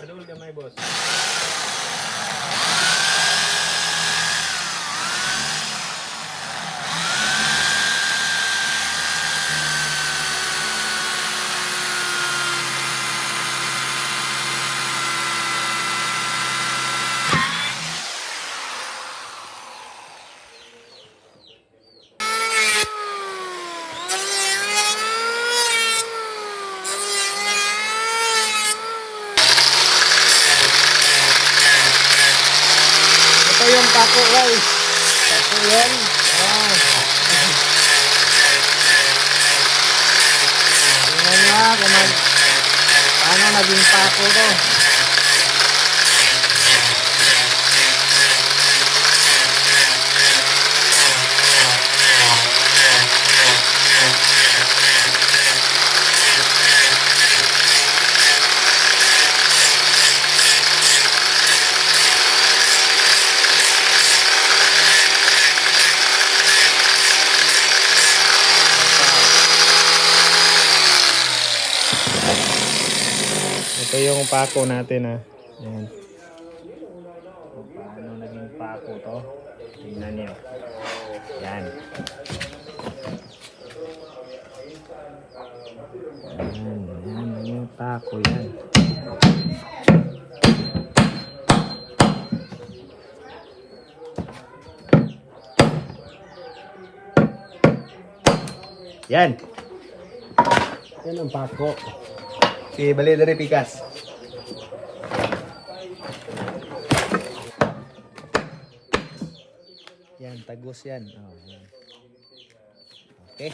Madulog gamay, boss. Ito yung taco guys. Taco yan. Ayan. Tingnan kung mag, paano naging taco to. Ito yung pako natin ha. Ayan. Kung Paano naging pako to? Tingnan niyo. Yan. Yan, yan, yung pako yan. Yan. Yan ang pako. Si Baledari Pikas. Yan, tagos yan. Oh. Okay.